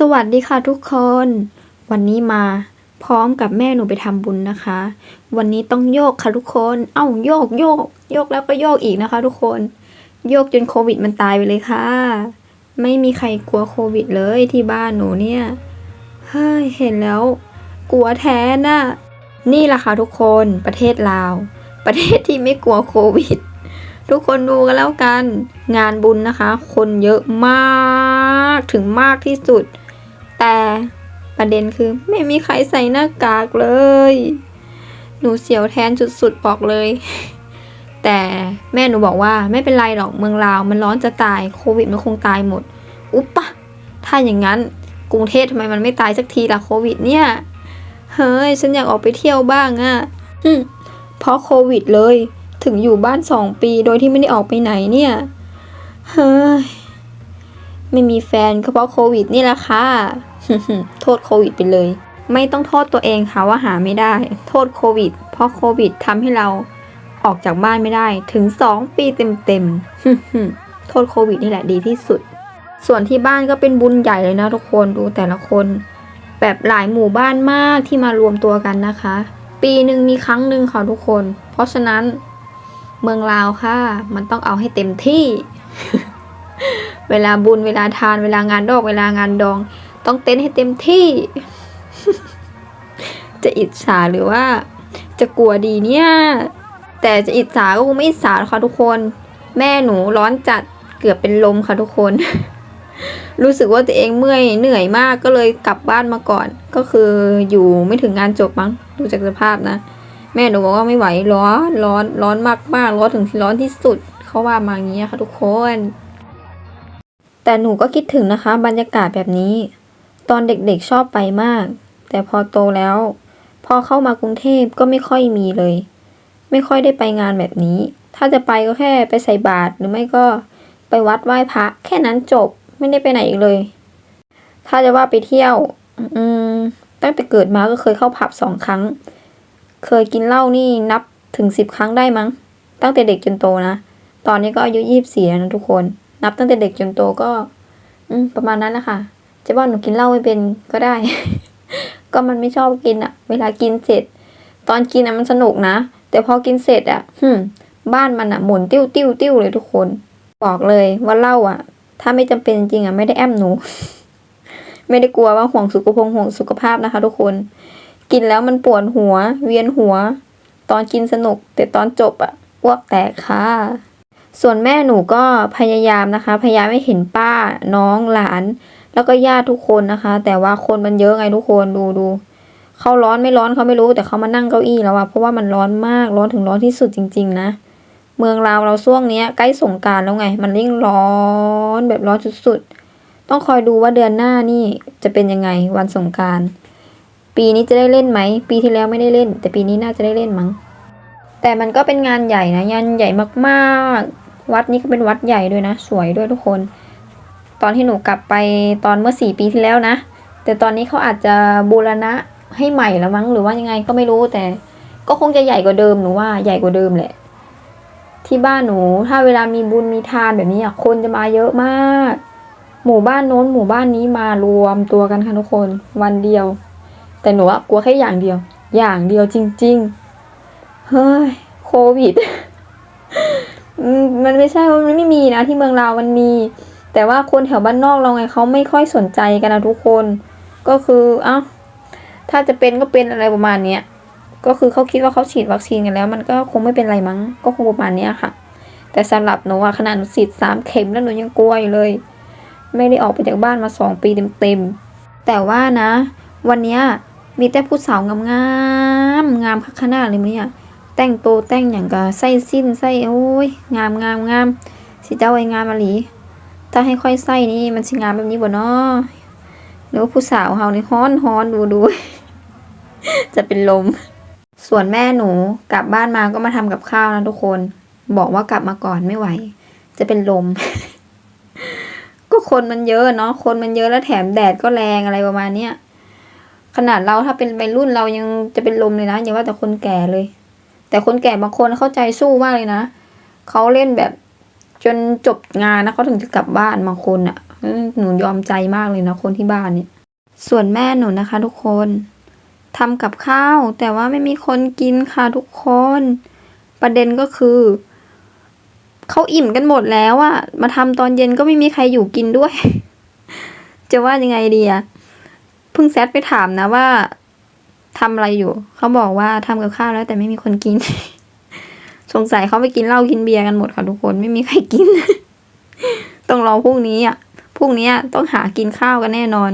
สวัสดีค่ะทุกคน วันนี้มาพร้อมกับแม่หนูไปทำบุญนะคะ วันนี้ต้องโยกค่ะทุกคน เอ้าโยกโยก โยกแล้วก็โยกอีกนะคะ ทุกคน โยกจนโควิดมันตายไปเลยค่ะ ไม่มีใครกลัวโควิดเลยที่บ้านหนูเนี่ย เฮ้ยเห็นแล้ว กลัวแทนน่ะ นี่แหละค่ะทุกคนประเทศลาว ประเทศที่ไม่กลัวโควิด ทุกคนดูกันแล้วกัน งานบุญนะคะ คนเยอะมากถึงมากที่สุด แต่ประเด็นคือไม่มีใครใส่หน้ากากเลย หนูเสียวแทนสุดๆบอกเลย แต่แม่หนูบอกว่าไม่เป็นไรหรอกเมืองลาว มันร้อนจะตายโควิดมันคงตายหมด อุ๊ปะถ้าอย่างนั้นกรุงเทพทำไมมันไม่ตายสักทีล่ะโควิดเนี่ย เฮ้ย ฉันอยากออกไปเที่ยวบ้างอะอืมเพราะโควิดเลย ถึงอยู่บ้านสองปีโดยที่ไม่ได้ออกไปไหนเนี่ย เฮ้ย ไม่มีแฟนก็เพราะโควิดนี่แหละค่ะ โทษโควิดไปเลย ไม่ต้องโทษตัวเองค่ะว่าหาไม่ได้ โทษโควิด เพราะโควิดทำให้เราออกจากบ้านไม่ได้ถึงสองปีเต็มๆ โทษโควิดนี่แหละดีที่สุด ส่วนที่บ้านก็เป็นบุญใหญ่เลยนะทุกคนดูแต่ละคน แบบหลายหมู่บ้านมากที่มารวมตัวกันนะคะ ปีหนึ่งมีครั้งหนึ่งค่ะทุกคน เพราะฉะนั้นเมืองลาวค่ะ มันต้องเอาให้เต็มที่ เวลาบุญเวลาทานเวลางานดอกเวลางานดอง ต้องเต้นให้เต็มที่ จะอิจฉาหรือว่า จะกลัวดีเนี่ย แต่จะอิจฉาก็คงไม่อิจฉาค่ะทุกคน แม่หนูร้อนจัดเกือบเป็นลมค่ะทุกคน รู้สึกว่าตัวเองเมื่อยเหนื่อยมากก็เลยกลับบ้านมาก่อน ก็คืออยู่ไม่ถึงงานจบมั้งดูจากสภาพนะแม่หนูบอกว่าไม่ไหวร้อนร้อนร้อนมากมากร้อนถึงร้อนที่สุดเขาว่ามาอย่างนี้ค่ะทุกคน แต่หนูก็คิดถึงนะคะ บรรยากาศแบบนี้ ตอนเด็กๆชอบไปมาก แต่พอโตแล้ว พอเข้ามากรุงเทพก็ไม่ค่อยมีเลย ไม่ค่อยได้ไปงานแบบนี้ ถ้าจะไปก็แค่ไปใส่บาตรหรือไม่ก็ไปวัดไหว้พระ แค่นั้นจบไม่ได้ไปไหนอีกเลย ถ้าจะว่าไปเที่ยว อืมตั้งแต่เกิดมาก็เคยเข้าผับสองครั้ง เคยกินเหล้านี่นับถึงสิบครั้งได้มั้ง ตั้งแต่เด็กจนโตนะ ตอนนี้ก็อายุยี่สิบสี่แล้วนะทุกคน นับตั้งแต่เด็กจนโตก็ อืประมาณนั้นแหละค่ะจะว่าหนูกินเหล้าไม่เป็นก็ได้ ก็มันไม่ชอบกินอะเวลากินเสร็จ ตอนกินอะมันสนุกนะ แต่พอกินเสร็จอะหึมบ้านมันอะหมุนติ้วติ้วติ้วเลยทุกคน บอกเลยว่าเหล้าอะถ้าไม่จำเป็นจริงอะไม่ได้แอมหนู ไม่ได้กลัวว่าห่วงสุขภงห่วงสุขภาพนะคะ ทุกคน กินแล้วมันปวดหัว เวียนหัว ตอนกินสนุก แต่ตอนจบอะอ้วกแตกค่ะ ส่วนแม่หนูก็พยายามนะคะ พยายามไม่เห็นป้าน้องหลาน แล้วก็ญาติทุกคนนะคะ แต่ว่าคนมันเยอะไงทุกคนดูดูเขาร้อนไม่ร้อนเขาไม่รู้ แต่เขามานั่งเก้าอี้แล้วอะเพราะว่ามันร้อนมากร้อนถึงร้อนที่สุดจริง ๆ นะ เมืองลาวเราช่วงเนี้ยใกล้สงการแล้วไง มันยิ่งร้อนแบบร้อนสุดๆต้องคอยดูว่าเดือนหน้านี่จะเป็นยังไงวันสงการปีนี้จะได้เล่นไหม ปีที่แล้วไม่ได้เล่น แต่ปีนี้น่าจะได้เล่นมั้งแต่มันก็เป็นงานใหญ่นะงานใหญ่มากๆ วัดนี้ก็เป็นวัดใหญ่ด้วยนะ สวยด้วยทุกคน ตอนที่หนูกลับไปตอนเมื่อสี่ปีที่แล้วนะ แต่ตอนนี้เขาอาจจะบูรณะให้ใหม่แล้วมั้งหรือว่ายังไงก็ไม่รู้แต่ ก็คงจะใหญ่กว่าเดิมหนูว่าใหญ่กว่าเดิมแหละ ที่บ้านหนูถ้าเวลามีบุญมีทานแบบนี้อะคนจะมาเยอะมาก หมู่บ้านโน้นหมู่บ้านนี้มารวมตัวกันค่ะทุกคนวันเดียว แต่หนูอะกลัวแค่อย่างเดียว อย่างเดียวจริง ๆ เฮ้ยโควิด มันไม่ใช่ว่ามันไม่มีนะที่เมืองลาวมันมี แต่ว่าคนแถวบ้านนอกเราไงเขาไม่ค่อยสนใจกันนะทุกคน ก็คือเอ้าถ้าจะเป็นก็เป็นอะไรประมาณเนี้ยก็คือเขาคิดว่าเขาฉีดวัคซีนกันแล้ว มันก็คงไม่เป็นไรมั้ง ก็คงประมาณเนี้ยค่ะ แต่สำหรับหนูอะขนาดหนูฉีดสามเข็มแล้วหนูยังกลัวอยู่เลย ไม่ได้ออกไปจากบ้านมาสองปีเต็มๆแต่ว่านะ วันเนี้ยมีแต่ผู้สาวงามๆงามขนาดเลยมั้ยเนี่ย แต่งโตแต่งอย่างกับใส่สิ้นใส่โอ้ยงามงามงามสิเจ้าไอ้งามมาหลี ถ้าให้ค่อยใส่นี่มันสิงามแบบนี้บ่เนาะหรือว่าผู้สาวเฮานี่ฮ้อนฮ้อนดูดูจะเป็นลม ส่วนแม่หนูกลับบ้านมาก็มาทำกับข้าวนะทุกคน บอกว่ากลับมาก่อนไม่ไหว จะเป็นลม ก็คนมันเยอะเนาะคนมันเยอะแล้วแถมแดดก็แรงอะไรประมาณเนี้ยขนาดเราถ้าเป็นวัยรุ่นเรายังจะเป็นลมเลยนะอย่าว่าแต่คนแก่เลย แต่คนแก่บางคนเข้าใจสู้มากเลยนะเขาเล่นแบบจนจบงานนะเขาถึงจะกลับบ้านบางคนอะออหนูยอมใจมากเลยนะคนที่บ้านเนี่ยส่วนแม่หนูนะคะ ทุกคนทำกับข้าว แต่ว่าไม่มีคนกินค่ะทุกคน ประเด็นก็คือเขาอิ่มกันหมดแล้วอะมาทำตอนเย็นก็ไม่มีใครอยู่กินด้วย จะว่ายังไงดีอะเพิ่งแซดไปถามนะว่า ทำอะไรอยู่ เขาบอกว่าทำกับข้าวแล้วแต่ไม่มีคนกิน สงสัยเขาไปกินเหล้ากินเบียร์กันหมดค่ะทุกคนไม่มีใครกิน ต้องรอพรุ่งนี้อะพรุ่งนี้ต้องหากินข้าวกันแน่นอน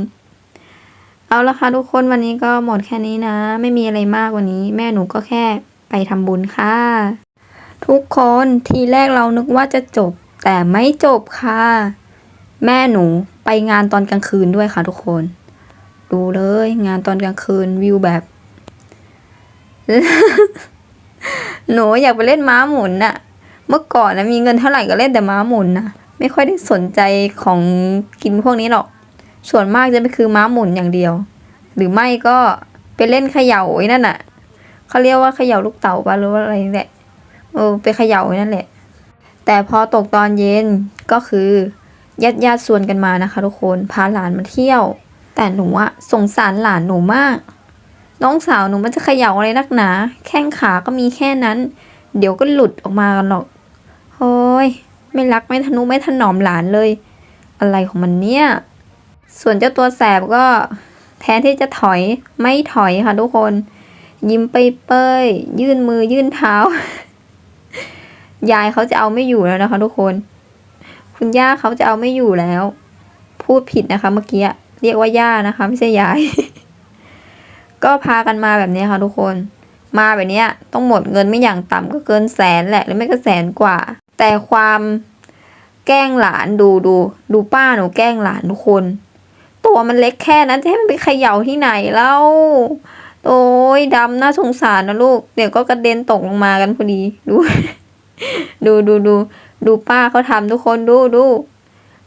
เอาละค่ะทุกคนวันนี้ก็หมดแค่นี้นะ ไม่มีอะไรมากกวันนี้ แม่หนูก็แค่ไปทำบุญค่ะ ทุกคนทีแรกเรานึกว่าจะจบ แต่ไม่จบค่ะ แม่หนูไปงานตอนกลางคืนด้วยค่ะทุกคน ดูเลยงานตอนกลางคืนวิวแบบ หนูอยากไปเล่นม้าหมุนน่ะ เมื่อก่อนนะมีเงินเท่าไหร่ก็เล่นแต่ม้าหมุนนะไม่ค่อยได้สนใจของกินพวกนี้หรอก ส่วนมากจะไปคือม้าหมุนอย่างเดียว หรือไม่ก็ไปเล่นเขย่าไอ้นั่นน่ะเขาเรียกว่าเขย่าลูกเต๋าปะหรือว่าอะไรนี่แหละเออไปเขย่าไอ้นั่นแหละ แต่พอตกตอนเย็นก็คือญาติญาติๆชวนกันมานะคะ ทุกคนพาหลานมาเที่ยว แต่หนูอะสงสารหลานหนูมาก น้องสาวหนูมันจะเขย่าอะไรนักหนา แข้งขาก็มีแค่นั้น เดี๋ยวก็หลุดออกมากันหรอกโฮ้ยไม่รักไม่ทนุไม่ถนอมหลานเลย อะไรของมันเนี่ย ส่วนเจ้าตัวแสบก็ แทนที่จะถอยไม่ถอยค่ะทุกคน ยิ้มไปเปยยื่นมือยื่นเท้า ยายเขาจะเอาไม่อยู่แล้วนะคะ ทุกคน คุณย่าเขาจะเอาไม่อยู่แล้ว พูดผิดนะคะ เมื่อกี้เรียกว่าย่านะคะ ไม่ใช่ยาย ก็พากันมาแบบนี้ค่ะทุกคน มาแบบนี้ต้องหมดเงินไม่อย่างต่ำก็เกินแสนแหละหรือไม่ก็แสนกว่า แต่ความแกล้งหลานดูดูดูป้าหนูแกล้งหลานทุกคน ตัวมันเล็กแค่นั้นจะให้มันไปเขย่าที่ไหนเล่าโอ้ยดำน่าสงสารนะลูกเดี๋ยวก็กระเด็นตกลงมากันพอดีดู ดูดูดูดูป้าเขาทำทุกคนดูดู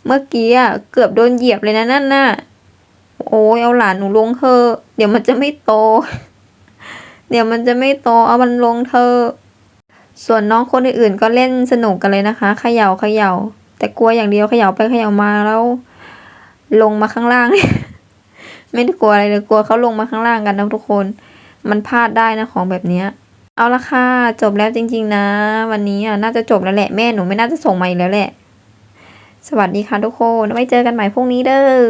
เมื่อกี้อะเกือบโดนเหยียบเลยนะนั่นน่ะ โอ้ยเอาหลานหนูลงเถอเดี๋ยวมันจะไม่โต เดี๋ยวมันจะไม่โต เอามันลงเถอส่วนน้องคนอื่นๆก็เล่นสนุกกันเลยนะคะเขย่าเขย่า แต่กลัวอย่างเดียวเขย่าไปเขย่ามาแล้ว ลงมาข้างล่าง ไม่ได้กลัวอะไรเลยกลัวเขาลงมาข้างล่างกันนะทุกคน มันพลาดได้นะของแบบเนี้ยเอาละค่ะ จบแล้วจริง ๆ นะ วันนี้อะน่าจะจบแล้วแหละแม่หนูไม่น่าจะส่งมาอีกแล้วแหละ สวัสดีค่ะทุกคนไว้เจอกันใหม่พรุ่งนี้เด้อ